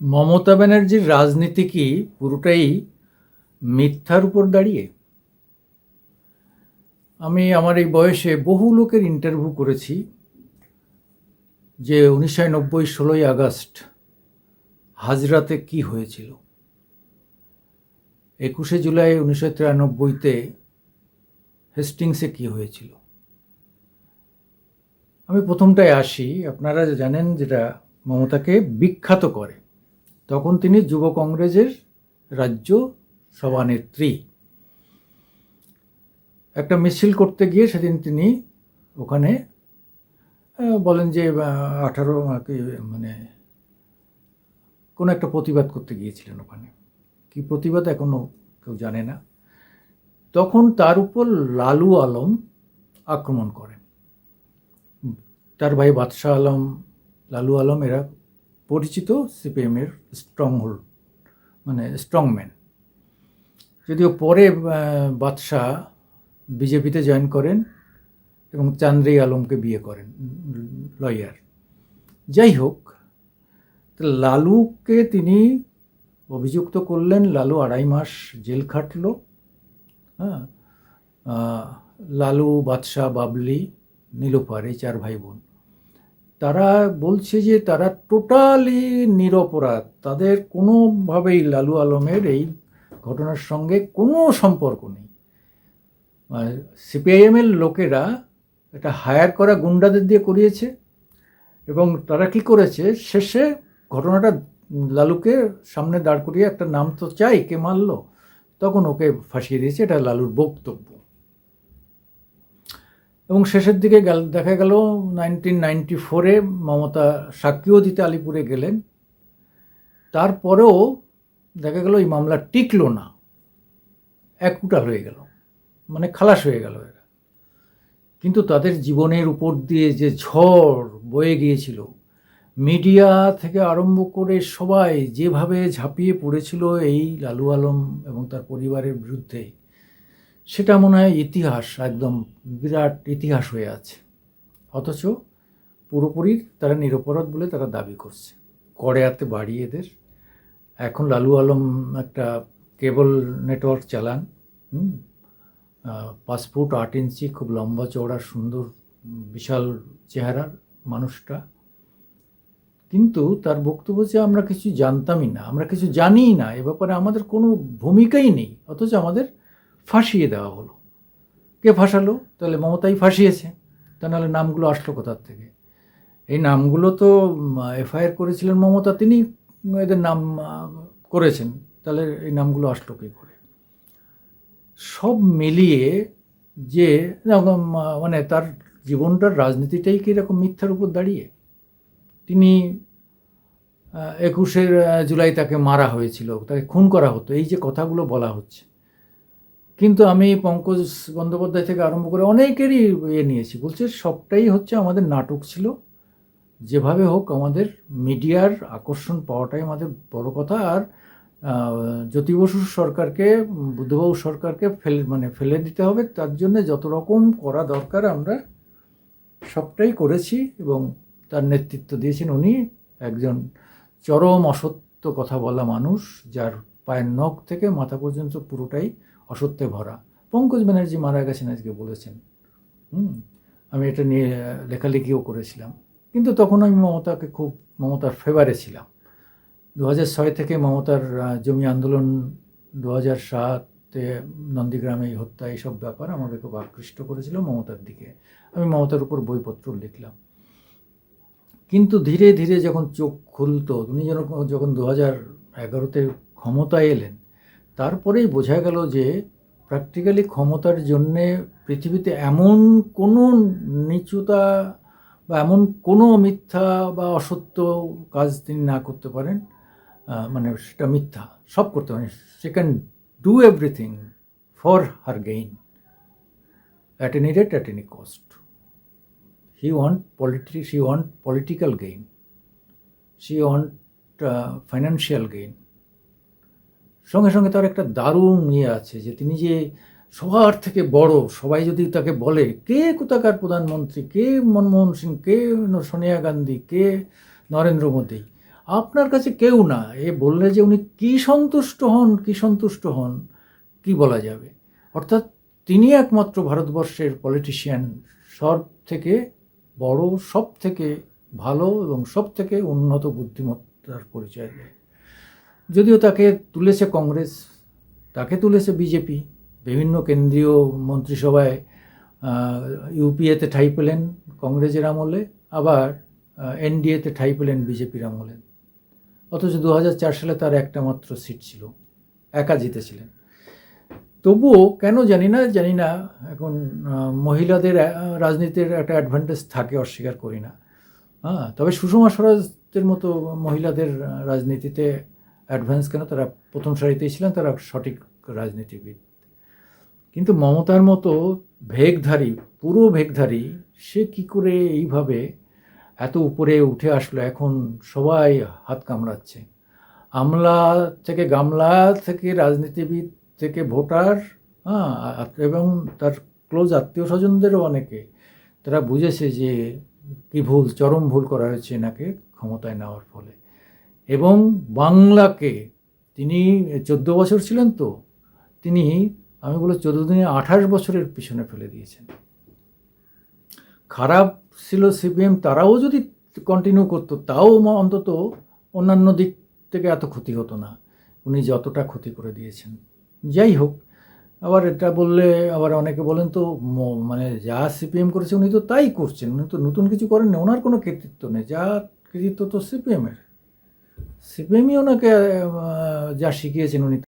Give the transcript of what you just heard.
মমতা ব্যানার্জির রাজনীতি কি পুরোটাই মিথ্যার উপর দাঁড়িয়ে? আমি আমার এই বয়সে বহু লোকের ইন্টারভিউ করেছি যে উনিশশো নব্বই ষোলোই আগস্ট হাজরাতে কি হয়েছিল? একুশে জুলাই উনিশশো তিরানব্বইতে হেস্টিংসে কি হয়েছিল? আমি প্রথমটায় আসি, আপনারা জানেন যেটা মমতাকে বিখ্যাত করে। তখন তিনি যুব কংগ্রেসের রাজ্য সভানেত্রী। একটা মিছিল করতে গিয়ে সেদিন তিনি ওখানে বলেন যে আঠারো মানে কোনো একটা প্রতিবাদ করতে গিয়েছিলেন ওখানে। কি প্রতিবাদ এখনও কেউ জানে না। তখন তার উপর লালু আলম আক্রমণ করেন। তার ভাই বাদশাহ আলম, লালু আলম, এরা পরিচিত সিপিএমের স্ট্রং হোল্ড মানে স্ট্রংম্যান যদিও পরে বাদশাহ বিজেপিতে জয়েন করেন এবং চান্দ্রি আলমকে বিয়ে করেন লয়ার যাই হোক, লালুকে তিনি অভিযুক্ত করলেন, লালু আড়াই মাস জেল খাটল। হ্যাঁ লালু, বাদশাহ, বাবলি নীলোফার এই চার ভাই বোন। তারা বলছে যে তারা টোটালি নিরপরাধ। তাদের কোনোভাবেই লালু আলমের এই ঘটনার সঙ্গে কোনো সম্পর্ক নেই। সিপিআইএমের লোকেরা এটা হায়ার করা গুন্ডাদের দিয়ে করিয়েছে এবং তারা কি করেছে? শেষে ঘটনাটা লালুকে সামনে দাঁড় করিয়ে একটা নাম তো চাই, কে মারলো? তখন ওকে ফাঁসিয়ে দিয়েছে, এটা লালুর বক্তব্য। এবং শেষের দিকে গেল, দেখা গেল নাইনটিন নাইনটি ফোরে মমতা সাক্ষীও দিতে আলিপুরে গেলেন। তারপরেও দেখা গেল এই মামলা টিকলো না। একুটাল হয়ে গেল মানে খালাস হয়ে গেল এরা। কিন্তু তাদের জীবনের উপর দিয়ে যে ঝড় বয়ে গিয়েছিল, মিডিয়া থেকে আরম্ভ করে সবাই যেভাবে ঝাঁপিয়ে পড়েছিল এই লালু আলম এবং তার পরিবারের বিরুদ্ধে সেটা মনে হয় ইতিহাস, একদম বিরাট ইতিহাস হয়ে আছে। অথচ পুরোপুরি তারা নিরপরাধ বলে তারা দাবি করছে। কড়েয়াতে বাড়ি এদের। এখন লালু আলম একটা কেবল নেটওয়ার্ক চালান পাঁচ ফুট আট ইঞ্চি, খুব লম্বা চওড়া, সুন্দর, বিশাল চেহারার মানুষটা। কিন্তু তার বক্তব্য যে আমরা কিছু জানতামই না, আমরা কিছু জানিই না, এ ব্যাপারে আমাদের কোনো ভূমিকাই নেই। অথচ আমাদের ফাঁসিয়ে দেওয়া হলো। কে ফাঁসালো? তাহলে মমতাই ফাঁসিয়েছে। তা নাহলে নামগুলো আসলো কোথার থেকে? এই নামগুলো তো এফআইআর করেছিলেন মমতা, তিনি এদের নাম করেছেন। তাহলে এই নামগুলো আসলো কী করে? সব মিলিয়ে যে মানে তার জীবনটার রাজনীতিটাই কি এরকম মিথ্যার উপর দাঁড়িয়ে? তিনি একুশের জুলাই তাকে মারা হয়েছিল, তাকে খুন করা হতো। এই যে কথাগুলো বলা হচ্ছে। কিন্তু আমি পঙ্কজ বন্দ্যোপাধ্যায় থেকে আরম্ভ করে অনেকেরই ইয়ে নিয়েছি। বলছে, সবটাই হচ্ছে আমাদের নাটক ছিল। যেভাবে হোক আমাদের মিডিয়ার আকর্ষণ পাওয়াটাই আমাদের বড় কথা। আর জ্যোতি বসু সরকারকে, বুদ্ধবাবু সরকারকে ফেলে মানে ফেলে দিতে হবে। তার জন্য যত রকম করা দরকার আমরা সবটাই করেছি এবং তার নেতৃত্ব দিয়েছেন উনি। একজন চরম অসত্য কথা বলা মানুষ, যার পায়ের নখ থেকে মাথা পর্যন্ত পুরোটাই অসত্যে ভরা। পঙ্কজ ব্যানার্জি মারা গেছেন আজকে বলেছেন। হুম, আমি এটা নিয়ে লেখালেখিও করেছিলাম। কিন্তু তখন আমি মমতাকে খুব, মমতার ফেভারে ছিলাম। দু ছয় থেকে মমতার জমি আন্দোলন দু হাজার সাতে নন্দীগ্রামে হত্যা, এইসব ব্যাপার আমাকে খুব আকৃষ্ট করেছিল মমতার দিকে। আমি মমতার উপর বইপত্র লিখলাম। কিন্তু ধীরে ধীরে যখন চোখ খুলতো, উনি যেন যখন দু হাজার এগারোতে ক্ষমতায় এলেন। তারপরেই বোঝা গেল যে প্র্যাকটিক্যালি ক্ষমতার জন্যে পৃথিবীতে এমন কোনো নিচুতা বা এমন কোনো মিথ্যা বা অসত্য কাজ তিনি না করতে পারেন। মানে সেটা মিথ্যা সব করতে পারেন। She can do everything for her gain at any rate at any cost he want politi- she want political gain want uh, financial gain সঙ্গে সঙ্গে তার একটা দারুণ ইয়ে আছে যে তিনি যে সবার থেকে বড়, সবাই যদি তাকে বলে, কে কোথাকার প্রধানমন্ত্রী, কে মনমোহন সিং, কে সোনিয়া গান্ধী, কে নরেন্দ্র মোদী, আপনার কাছে কেউ না, এ বললে যে উনি কি সন্তুষ্ট হন, কি সন্তুষ্ট হন, কি বলা যাবে? অর্থাৎ তিনি একমাত্র ভারতবর্ষের পলিটিশিয়ান সব থেকে বড়, সব থেকে ভালো এবং সব থেকে উন্নত বুদ্ধিমত্তার পরিচয় দেয়। যদিও তাকে তুলেছে কংগ্রেস, তাকে তুলেছে বিজেপি, বিভিন্ন কেন্দ্রীয় মন্ত্রিসভায় ইউপিএতে ঠাই পেলেন কংগ্রেসের আমলে, আবার এনডিএতে ঠাই পেলেন বিজেপির আমলে। অথচ দু হাজার চার সালে তার একটা মাত্র সিট ছিল, একা জিতেছিলেন। তবুও কেন জানি না জানি না, এখন মহিলাদের রাজনীতির একটা অ্যাডভান্টেজ থাকে, অস্বীকার করি না। হ্যাঁ তবে সুষমা স্বরাজের মতো মহিলাদের রাজনীতিতে অ্যাডভান্স কেন? তারা প্রথম সারিতেই ছিলেন, তারা সঠিক রাজনীতিবিদ। কিন্তু মমতার মতো ভেগধারী, পুরো ভেগধারী, সে কি করে এইভাবে এত উপরে উঠে আসলো? এখন সবাই হাত কামড়াচ্ছে। আমলা থেকে গামলা থেকে রাজনীতিবিদ থেকে ভোটার হ্যাঁ এবং তার ক্লোজ আত্মীয় স্বজনদেরও অনেকে। তারা বুঝেছে যে কি ভুল, চরম ভুল করা হয়েছে এনাকে ক্ষমতায় নেওয়ার ফলে। এবং বাংলাকে, তিনি চোদ্দ বছর ছিলেন তো, তিনি, আমি বলে চোদ্দ দিনে আঠাশ বছরের পিছনে ফেলে দিয়েছেন। খারাপ ছিল সিপিএম, তারাও যদি কন্টিনিউ করতো, তাও অন্তত অন্যান্য দিক থেকে এত ক্ষতি হতো না। উনি যতটা ক্ষতি করে দিয়েছেন। যাই হোক, আবার এটা বললে, আবার অনেকে বলেন তো মানে যা সিপিএম করেছে উনি তো তাই করছেন, উনি তো নতুন কিছু করেননি, ওনার কোনো কৃতিত্ব নেই। যা কৃতিত্ব তো সিপিএমের। সিপিএমই ওনাকে যা শিখিয়েছেন উনি